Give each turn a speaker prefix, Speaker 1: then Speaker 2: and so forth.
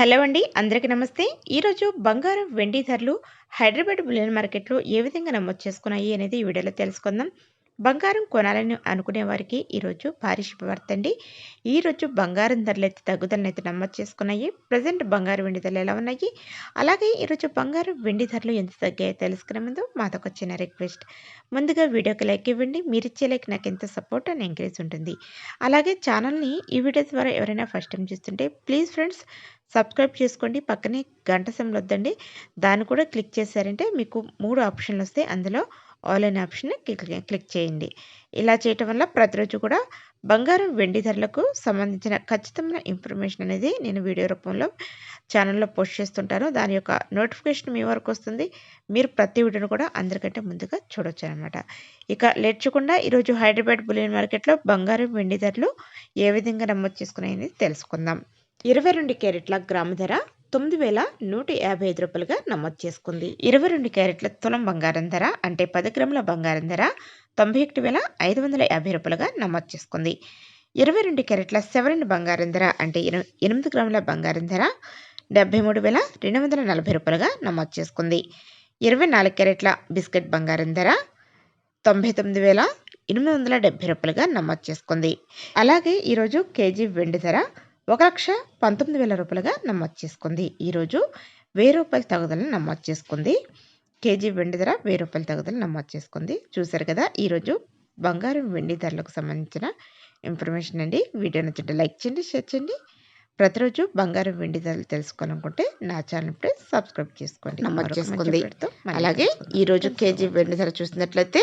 Speaker 1: Hello అండి అందరికీ నమస్తే. ఈరోజు బంగారం వెండి ధరలు హైదరాబాద్ బులియన్ మార్కెట్లో ఏ విధంగా నమోదు చేసుకున్నాయి అనేది ఈ వీడియోలో తెలుసుకుందాం. బంగారం కొనాలని అనుకునే వారికి ఈరోజు భారీ శుభవార్త అండి ఈరోజు బంగారం ధరలు అయితే తగ్గుదలను అయితే నమోదు చేసుకున్నాయి. ప్రజెంట్ బంగారం వెండి ధరలు ఎలా ఉన్నాయి? అలాగే ఈరోజు బంగారం వెండి ధరలు ఎంత తగ్గాయో తెలుసుకునే ముందు మాదొక చిన్న రిక్వెస్ట్. ముందుగా వీడియోకి లైక్ ఇవ్వండి. మీరు ఇచ్చే లైక్ నాకు ఎంత సపోర్ట్ అండ్ ఎంకరేజ్ ఉంటుంది. అలాగే ఛానల్ని ఈ వీడియో ద్వారా ఎవరైనా ఫస్ట్ టైం చూస్తుంటే ప్లీజ్ ఫ్రెండ్స్ సబ్స్క్రైబ్ చేసుకోండి. పక్కనే గంట సింబల్ వద్దండి. దాన్ని కూడా క్లిక్ చేశారంటే మీకు మూడు ఆప్షన్లు వస్తాయి. అందులో ఆల్ అనే ఆప్షన్ క్లిక్ క్లిక్ చేయండి. ఇలా చేయటం వల్ల ప్రతిరోజు కూడా బంగారం వెండి ధరలకు సంబంధించిన ఖచ్చితమైన ఇన్ఫర్మేషన్ అనేది నేను వీడియో రూపంలో ఛానల్లో పోస్ట్ చేస్తుంటాను. దాని యొక్క నోటిఫికేషన్ మీ వరకు వస్తుంది. మీరు ప్రతి వీడియోను కూడా అందరికంటే ముందుగా చూడొచ్చు అనమాట ఇక లేచకుండా ఈరోజు హైదరాబాద్ బులియన్ మార్కెట్లో బంగారం వెండి ధరలు ఏ విధంగా నమోదు చేసుకున్నాయని తెలుసుకుందాం. ఇరవై రెండు క్యారెట్ల గ్రాము ధర తొమ్మిది వేల నూట యాభై ఐదు రూపాయలుగా నమోదు చేసుకుంది. ఇరవై రెండు క్యారెట్ల తులం బంగారం ధర అంటే పది గ్రాముల బంగారం ధర తొంభై ఒకటి వేల ఐదు వందల యాభై రూపాయలుగా నమోదు చేసుకుంది. ఇరవై రెండు క్యారెట్ల సెవెన్ బంగారం ధర అంటే ఎనిమిది గ్రాముల బంగారం ధర డెబ్బై మూడు వేల రెండు వందల నలభై రూపాయలుగా నమోదు చేసుకుంది. ఇరవై నాలుగు క్యారెట్ల బిస్కెట్ బంగారం ధర తొంభై తొమ్మిది వేల ఎనిమిది వందల డెబ్బై రూపాయలుగా నమోదు చేసుకుంది. అలాగే ఈరోజు కేజీ వెండి ధర ఒక లక్ష పంతొమ్మిది వేల రూపాయలుగా నమోదు చేసుకుంది. ఈరోజు వెయ్యి రూపాయల తగుదలను నమోదు చేసుకుంది. కేజీ వెండి ధర వెయ్యి రూపాయల తగుదల నమోదు చేసుకుంది. చూశారు కదా ఈరోజు బంగారం వెండి ధరలకు సంబంధించిన ఇన్ఫర్మేషన్ అండి. వీడియో నచ్చింటే లైక్ చేయండి షేర్ చేయండి. ప్రతిరోజు బంగారం వెండి ధరలు తెలుసుకోవాలనుకుంటే నా ఛానల్ ఇప్పుడే సబ్స్క్రైబ్ చేసుకోండి. నమోదు చేసుకుంది. అలాగే ఈరోజు కేజీ వెండి ధర చూసినట్లయితే